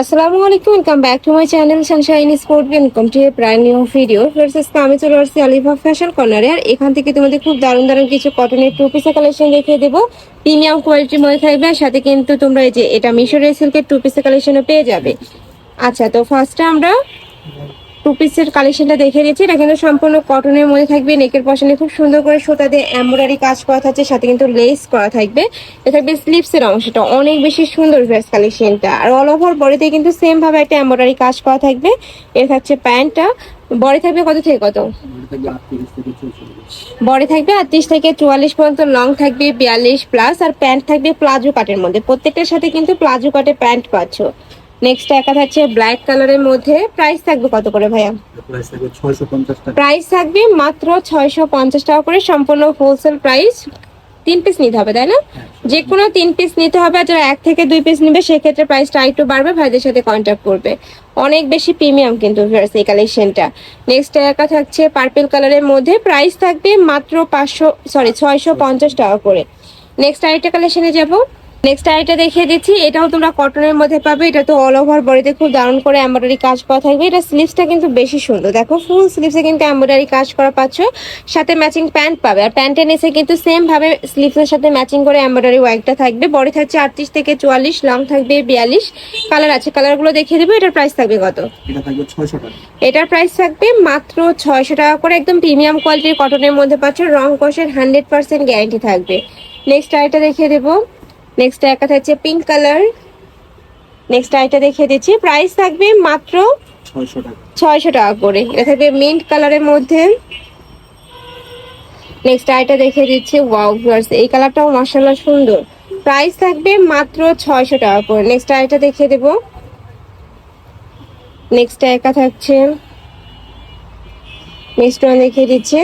আসসালামু আলাইকুম welcome back to my channel sunshine sport welcome to প্রায় নিউ ভিডিও ভার্সেস আমি চলে আসছি আলিফা ফ্যাশন কর্নারে আর এখান থেকে তোমাদের খুব দারুণ দারুণ কিছু কটনের টু পিসের কালেকশন দেখিয়ে দেবো। প্রিমিয়াম কোয়ালিটির মধ্যে থাকবে, আর সাথে কিন্তু তোমরা এই যে এটা মিশরের সিল্কের টু পিসের কালেকশনও পেয়ে যাবে। আচ্ছা তো ফার্স্টে আমরা টু পিসের কালেকশনটা দেখে দিচ্ছি এটা কিন্তু সম্পূর্ণ কটনের মধ্যে থাকবে। নেকের পশনে খুব সুন্দর করে সুতা দিয়ে এমব্রয়ডারি কাজ করা থাকছে, সাথে কিন্তু লেস করা থাকবে। এটা থাকবে স্লিপসের অংশটা, অনেক বেশি সুন্দর ড্রেস কালেকশনটা আর অল ওভার বডিতে কিন্তু সেম ভাবে একটা এমব্রয়ডারি কাজ করা থাকবে। এটা থাকছে প্যান্টটা। বডি থাকবে কত থেকে কত? বডি থাকবে আটত্রিশ থেকে চুয়াল্লিশ পর্যন্ত লং থাকবে বিয়াল্লিশ প্লাস আর প্যান্ট থাকবে প্লাজো কাটের মধ্যে। প্রত্যেকটার সাথে কিন্তু প্লাজো কাটে প্যান্ট পাচ্ছ। নেক্সট একা থাকছে ব্ল্যাক কালারের মধ্যে। প্রাইস থাকবে কত করে ভাইয়া? প্রাইস থাকবে ছয়শো পঞ্চাশ টাকা। প্রাইস থাকবে মাত্র ছয়শো পঞ্চাশ টাকা করে সম্পূর্ণ হোলসেল প্রাইস তিন পিস নিতে হবে তাই না? যে কোনো তিন পিস নিতে হবে আর যারা এক থেকে দুই পিস নেবে সেক্ষেত্রে প্রাইসটা একটু বাড়বে ভাইদের সাথে কন্ট্যাক্ট করবে। অনেক বেশি প্রিমিয়াম কিন্তু viewers এই কালেকশনটা নেক্সট একা থাকছে পার্পেল কালারের মধ্যে। প্রাইস থাকবে মাত্র পাঁচশো সরি ছয়শো পঞ্চাশ টাকা করে। নেক্সট আরেকটা কালেকশনে যাব। নেক্সট আরেকটা দেখিয়ে দিচ্ছি। এটাও তোমরা কটনের মধ্যে পাবে। এটা তো অল ওভার বডিতে খুব দারুণ করে এমব্রয়ডারি কাজ করা থাকবে। এটা স্লিভসটা কিন্তু বেশি সুন্দর। দেখো ফুল স্লিভসে কিন্তু এমব্রয়ডারি কাজ করা পাচ্ছ। সাথে ম্যাচিং প্যান্ট পাবে। আর প্যান্টের নিচে কিন্তু সেম ভাবে স্লিভসের সাথে ম্যাচিং করে এমব্রয়ডারি ওয়ার্কটা থাকবে। বডি থাকছে আটত্রিশ থেকে চুয়াল্লিশ লং থাকবে বিয়াল্লিশ। কালার আছে। কালারগুলো দেখিয়ে দেবো। এটার প্রাইস থাকবে কত? এটার প্রাইস থাকবে মাত্র ছয়শো টাকা করে। একদম প্রিমিয়াম কোয়ালিটির কটনের মধ্যে পাচ্ছ। রং কষের হান্ড্রেড পার্সেন্ট গ্যারান্টি থাকবে। নেক্সট আইটা দেখিয়ে দেবো। নেক্সট একটা থাকছে পিঙ্ক কালার নেক্সট আইটা দেখিয়ে দিচ্ছি। প্রাইস থাকবে মাত্র ছয়শো টাকা। করে। এটা থাকবে মিন্ট কালারের মধ্যে। নেক্সট আইটা দেখিয়ে দিচ্ছি ওয়াও ভিউয়ার্স এই কালারটাও মার্শাল্লাহ সুন্দর। প্রাইস থাকবে মাত্র ছয়শো টাকা করে। নেক্সট আইটা দেখিয়ে দেবো। নেক্সট একা থাকছে। নেক্সট ওয়ান দেখিয়ে দিচ্ছে।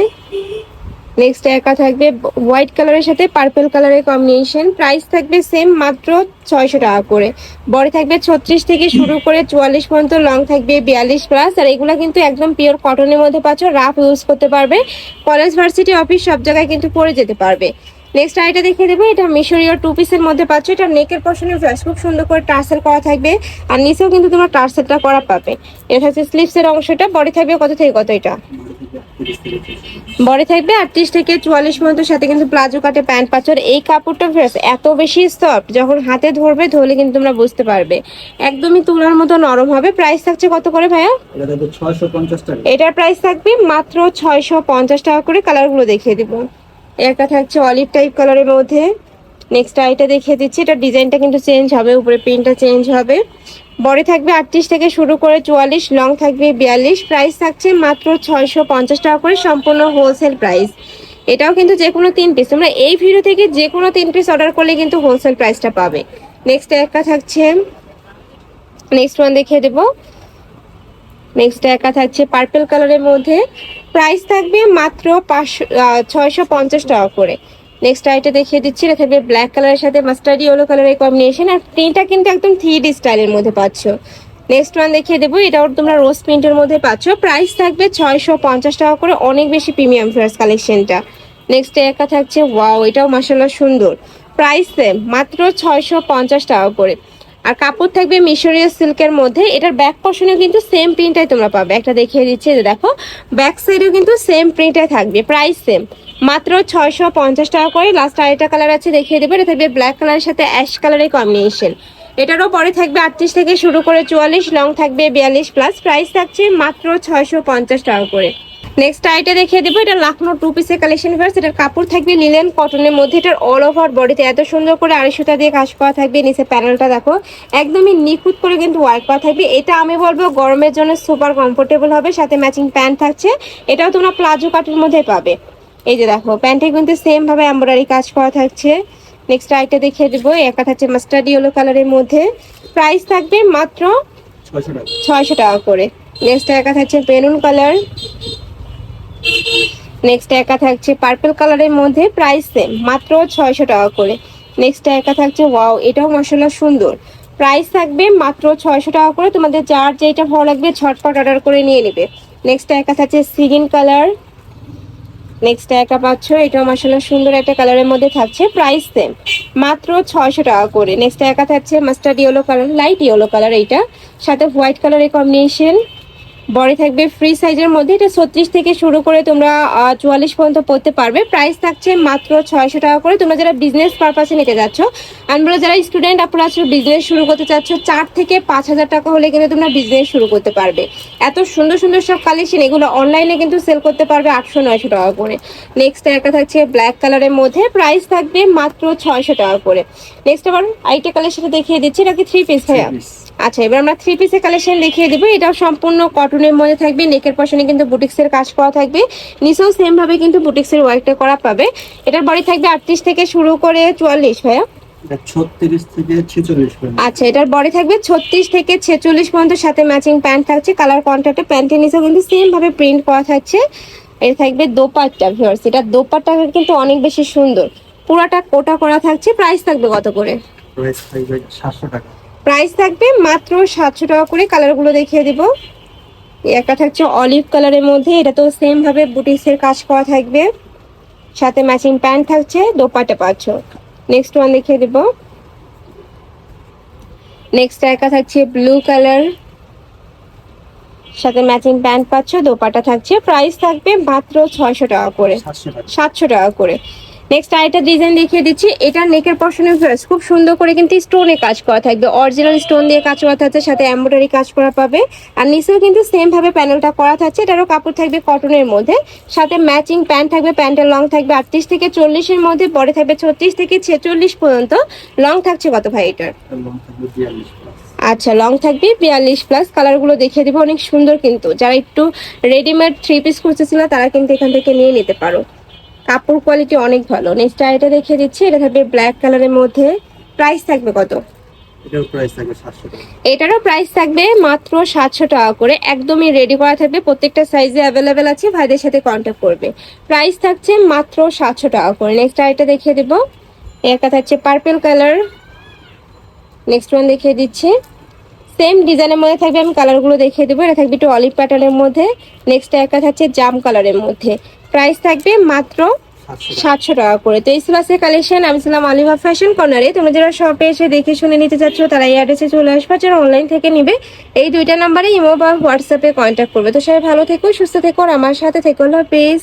নেক্সট একা থাকবে হোয়াইট কালারের সাথে পার্পল কালারের কম্বিনেশন প্রাইস থাকবে সেম মাত্র ছয়শো টাকা করে। বড় থাকবে ছত্রিশ থেকে শুরু করে চুয়াল্লিশ পর্যন্ত লং থাকবে বিয়াল্লিশ প্লাস আর এগুলো কিন্তু একদম পিওর কটনের মধ্যে পাচ্ছ রাফ ইউজ করতে পারবে। কলেজ ভার্সিটি অফিস সব জায়গায় কিন্তু পরে যেতে পারবে। নেক্সট আইটা দেখিয়ে দেবো এটা মিশরীয় টু পিসের মধ্যে পাচ্ছ এটা নেকের পশনে ফ্রেশ খুব সুন্দর করে টার্সেল করা থাকবে। আর নিচেও কিন্তু তোমার টার্সেলটা করা পাবে। এটা থাকছে স্লিপসের অংশটা বডি থাকবে কত থেকে কত এটা? বডি থাকবে আটত্রিশ থেকে চুয়াল্লিশ পর্যন্ত সাথে কিন্তু প্লাজো কাটে প্যান্ট পাচ্ছ। আর এই কাপড়টা ফ্রেশ এত বেশি সফট যখন হাতে ধরবে ধরলে কিন্তু তোমরা বুঝতে পারবে। একদমই তুলার মতো নরম হবে। প্রাইস থাকছে কত করে ভাইয়া? এটার প্রাইস থাকবে মাত্র ছয়শো পঞ্চাশ টাকা করে কালারগুলো দেখিয়ে দিব। একটা থাকছে অলিভ টাইপ কালারের মধ্যে। নেক্সট আইটা দেখিয়ে দিচ্ছি, এটা ডিজাইনটা কিন্তু চেঞ্জ হবে, উপরে প্রিন্টটা চেঞ্জ হবে। বডি থাকবে আটত্রিশ থেকে শুরু করে চুয়াল্লিশ লং থাকবে বিয়াল্লিশ। প্রাইস থাকছে মাত্র ছয়শো পঞ্চাশ টাকা করে সম্পূর্ণ হোলসেল প্রাইস এটাও কিন্তু যে কোনো তিন পিস তোমরা এই ভিডিও থেকে যে কোনো তিন পিস অর্ডার করলে কিন্তু হোলসেল প্রাইসটা পাবে। নেক্সট একটা থাকছে নেক্সট ওয়ান দেখিয়ে দেবো। নেক্সট একা থাকছে পার্পল কালারের মধ্যে। প্রাইস থাকবে মাত্র পাঁচশো ছয়শো পঞ্চাশ টাকা করে। নেক্সট আইটা দেখিয়ে দিচ্ছি, এটা থাকবে ব্ল্যাক কালারের সাথে মাস্টার্ড ইয়েলো কালারের কম্বিনেশন আর প্রিন্টটা কিন্তু একদম থ্রি স্টাইলের মধ্যে পাচ্ছ। নেক্সট ওয়ান দেখিয়ে দেবো, এটাও তোমরা রোজ প্রিন্টের মধ্যে পাচ্ছ। প্রাইস থাকবে ছয়শো পঞ্চাশ টাকা করে, অনেক বেশি প্রিমিয়াম ফ্রেস কালেকশনটা নেক্সট একা থাকছে ওয়াও এটাও মাসাল্লাহ সুন্দর। প্রাইস সেম মাত্র ছয়শো পঞ্চাশ টাকা করে। আর কাপড় থাকবে মিশরীয় সিল্কের মধ্যে। এটার ব্যাক পশনেও কিন্তু সেম প্রিন্টটাই তোমরা পাবে। একটা দেখিয়ে দিচ্ছি যে দেখো ব্যাক সাইডেও কিন্তু সেম প্রিন্টটাই থাকবে প্রাইস সেম মাত্র ছয়শো পঞ্চাশ টাকা করে লাস্ট আরেকটা কালার আছে, দেখিয়ে দেবো। এটা থাকবে ব্ল্যাক কালারের সাথে অ্যাশ কালারের কম্বিনেশন এটারও পরে থাকবে আটত্রিশ থেকে শুরু করে চুয়াল্লিশ লং থাকবে বিয়াল্লিশ প্লাস প্রাইস থাকছে মাত্র ছয়শো পঞ্চাশ টাকা করে। নেক্সট আইটা দেখিয়ে দেবো এটা লাখনো টু পিসের কালেকশন ভার্স এটার কাপড় থাকবে লিলেন কটনের মধ্যে। এটার অল ওভার বডিতে এত সুন্দর করে আড়াইশোটা দিয়ে কাজ করা থাকবে নিচে প্যানেলটা দেখো। একদমই নিখুঁত করে কিন্তু ওয়ার্ক করা থাকবে। এটা আমি বলব গরমের জন্য সুপার কমফোর্টেবল হবে সাথে ম্যাচিং প্যান্ট থাকছে। এটাও তোমরা প্লাজো কাটের মধ্যে পাবে। এই যে দেখো প্যান্টে কিন্তু সেম ভাবে কাজ করা থাকছে। নেক্সট আইটা দেখিয়ে দেবো একা থাকছে মাস্টার্ড ইয়েলো কালারের মধ্যে। প্রাইস থাকবে মাত্র ছয়শো টাকা। ছয়শো টাকা করে। নেক্সট একা থাকছে বেলুন কালার নেক্সট একা থাকছে পার্পল কালারের মধ্যে প্রাইস সেম মাত্র ছয়শো টাকা করে। নেক্সট একা থাকছে ওয়াও এটাও মশলা সুন্দর। প্রাইস থাকবে মাত্র ছয়শো টাকা করে, তোমাদের যার যেটা ভালো লাগবে ঝটপট অর্ডার করে নিয়ে নেবে। নেক্সট একা থাকছে সিগিন কালার নেক্সট একা পাচ্ছ, এটাও মশলা সুন্দর একটা কালারের মধ্যে থাকছে প্রাইস সেম মাত্র ছয়শো টাকা করে। নেক্সট একা থাকছে mustard yellow colour light yellow colour এইটা। সাথে হোয়াইট কালারের কম্বিনেশন বডি থাকবে ফ্রি সাইজের মধ্যে। এটা ছত্রিশ থেকে শুরু করে তোমরা চুয়াল্লিশ পর্যন্ত পড়তে পারবে। প্রাইস থাকছে মাত্র ছয়শো টাকা করে। তোমরা যারা বিজনেস পারপাসে নিতে যাচ্ছ আমরা যারা স্টুডেন্ট আপনারা আছো বিজনেস শুরু করতে চাচ্ছ, চার থেকে পাঁচ হাজার টাকা হলে কিন্তু তোমরা বিজনেস শুরু করতে পারবে। এত সুন্দর সুন্দর সব কালেকশন এগুলো অনলাইনে কিন্তু সেল করতে পারবে আটশো নয়শো টাকা করে। নেক্সট একটা থাকছে ব্ল্যাক কালারের মধ্যে। প্রাইস থাকবে মাত্র ছয়শো টাকা করে। নেক্সট আবার আইটা কালেকশনটা দেখিয়ে দিচ্ছি। এটা কি থ্রি পিস ভাইয়া? আচ্ছা এবার আমরা থ্রি পিসের কালেকশন দেখিয়ে দেবো। এটাও সম্পূর্ণ কটনের মধ্যে থাকবে নেকের পশনে কিন্তু বুটিক্সের কাজ করা থাকবে। নিচেও সেম ভাবে কিন্তু বুটিক্সের ওয়ার্কটা করা পাবে। এটার বডি থাকবে আটত্রিশ থেকে শুরু করে চুয়াল্লিশ ভাইয়া। এটা আচ্ছা এটার বডি থাকবে ছত্রিশ থেকে ছেচল্লিশ পর্যন্ত সাথে ম্যাচিং প্যান্ট থাকছে কালার কন্ট্রাক্টে প্যান্টের নিচেও কিন্তু সেম ভাবে প্রিন্ট করা থাকছে। এটা থাকবে দোপাট্টা ভিউয়ার্স এটা দোপাট্টাটা কিন্তু অনেক বেশি সুন্দর। পুরাটা কোটা করা থাকছে প্রাইস থাকবে কত করে? প্রাইস থাকবে সাতশো টাকা। প্রাইস থাকবে মাত্র সাতশো টাকা করে কালারগুলো দেখিয়ে দিব। একটা থাকছে অলিভ কালারের মধ্যে এটা তো সেম ভাবে বুটিক্সের কাজ করা থাকবে। সাথে ম্যাচিং প্যান্ট থাকছে দোপাট্টা পাচ্ছ নেক্সট ওয়ান দেখিয়ে দিব। নেক্সট একা থাকছে ব্লু কালার সাথে ম্যাচিং প্যান্ট পাচ্ছ দোপাটা থাকছে। প্রাইস থাকবে মাত্র ছয়শো টাকা করে। সাতশো টাকা করে। নেক্সট আরেকটা ডিজাইন দেখিয়ে দিচ্ছি। এটা নেকের পশনে ড্রেস খুব সুন্দর করে কিন্তু স্টোনে কাজ করা থাকবে। অরিজিনাল স্টোন দিয়ে কাজ করা থাকছে, সাথে এমব্রয়ডারি কাজ করা পাবে। আর নিচেও কিন্তু সেম ভাবে প্যানেলটা করা থাকছে, এটারও কাপড় থাকবে কটনের মধ্যে। সাথে ম্যাচিং প্যান্ট থাকবে প্যান্টের লং থাকবে আটত্রিশ থেকে চল্লিশের মধ্যে, পরে থাকবে ছত্রিশ থেকে ছেচল্লিশ পর্যন্ত। লং থাকছে কত ভাই এটার? আচ্ছা লং থাকবে বিয়াল্লিশ প্লাস কালারগুলো দেখিয়ে দিব, অনেক সুন্দর কিন্তু। যারা একটু রেডিমেড থ্রি পিস খুঁজতেছিল, তারা কিন্তু এখান থেকে নিয়ে নিতে পারো। কাপড় কোয়ালিটি অনেক ভালো। নেক্সট এটা দেখিয়ে দিচ্ছি এটা থাকবে ব্ল্যাক কালারের মধ্যে। প্রাইস থাকবে কত? এটারও প্রাইস থাকবে মাত্র সাতশো টাকা করে। একদমই রেডি করা থাকবে প্রত্যেকটা সাইজে অ্যাভেলেবেল আছে ভাইদের সাথে কন্ট্যাক্ট করবে। প্রাইস থাকছে মাত্র সাতশো টাকা করে। নেক্সট আইটা দেখিয়ে দেবো। একটা থাকছে পার্পেল কালার নেক্সট ওয়ান দেখিয়ে দিচ্ছি। সেম ডিজাইনের মধ্যে থাকবে আমি কালারগুলো দেখিয়ে দেবো। এটা থাকবে একটু অলিভ প্যাটার্নের মধ্যে। নেক্সট একটা থাকছে জাম কালারের মধ্যে। প্রাইস থাকবে মাত্র সাতশো টাকা। করে। তো এই ছিল কালেকশন আমি ছিলাম আলিভা ফ্যাশন কর্নারে তোমরা যারা শপে এসে দেখে শুনে নিতে চাচ্ছ তারা এই অ্যাড্রেসে চলে আসবে যারা অনলাইন থেকে নিবে এই দুইটা নাম্বারে ইমো বা হোয়াটসঅ্যাপে কন্ট্যাক্ট করবে। তো সবাই ভালো থেকো সুস্থ থেকো আর আমার সাথে থেকো। পেজ